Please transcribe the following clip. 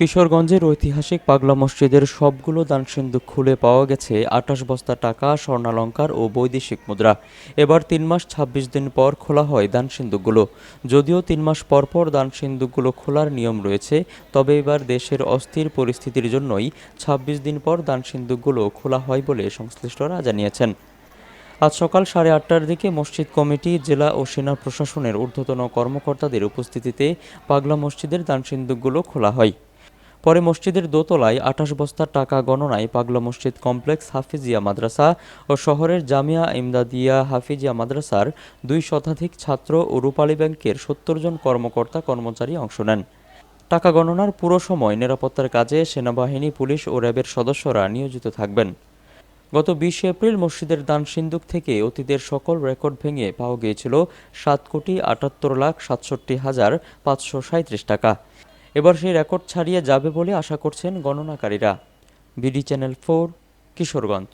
কিশোরগঞ্জের ঐতিহাসিক পাগলা মসজিদের সবগুলো দান সিন্দুক খুলে পাওয়া গেছে আটাশ বস্তা টাকা, স্বর্ণালঙ্কার ও বৈদেশিক মুদ্রা। এবার তিন মাস ছাব্বিশ দিন পর খোলা হয় দান সিন্দুকগুলো যদিও তিন মাস পর পর দান সিন্দুকগুলো খোলার নিয়ম রয়েছে, তবে এবার দেশের অস্থির পরিস্থিতির জন্যই ছাব্বিশ দিন পর দান সিন্দুকগুলো খোলা হয় বলে সংশ্লিষ্টরা জানিয়েছেন। আজ সকাল সাড়ে আটটার দিকে মসজিদ কমিটি, জেলা ও সেনা প্রশাসনের ঊর্ধ্বতন কর্মকর্তাদের উপস্থিতিতে পাগলা মসজিদের দানসিন্দুকগুলো খোলা হয়। পরে মসজিদের দোতলায় আঠাশ বস্তা টাকা গণনায় পাগলা মসজিদ কমপ্লেক্স হাফিজিয়া মাদ্রাসা ও শহরের জামিয়া ইমদাদিয়া হাফিজিয়া মাদ্রাসার দুই শতাধিক ছাত্র ও রূপালী ব্যাংকের সত্তর জন কর্মকর্তা কর্মচারী অংশ নেন। টাকা গণনার পুরো সময় নিরাপত্তার কাজে সেনাবাহিনী, পুলিশ ও র্যাবের সদস্যরা নিয়োজিত থাকবেন। গত বিশে এপ্রিল মসজিদের দান সিন্দুক থেকে অতীতের সকল রেকর্ড ভেঙে পাওয়া গিয়েছিল সাত কোটি আটাত্তর লাখ সাতষট্টি হাজার পাঁচশো সাঁত্রিশ টাকা। এবার সেই রেকর্ড ছাড়িয়ে যাবে বলে আশা করছেন গণনাকারীরা। BD channel four Kishoreganj.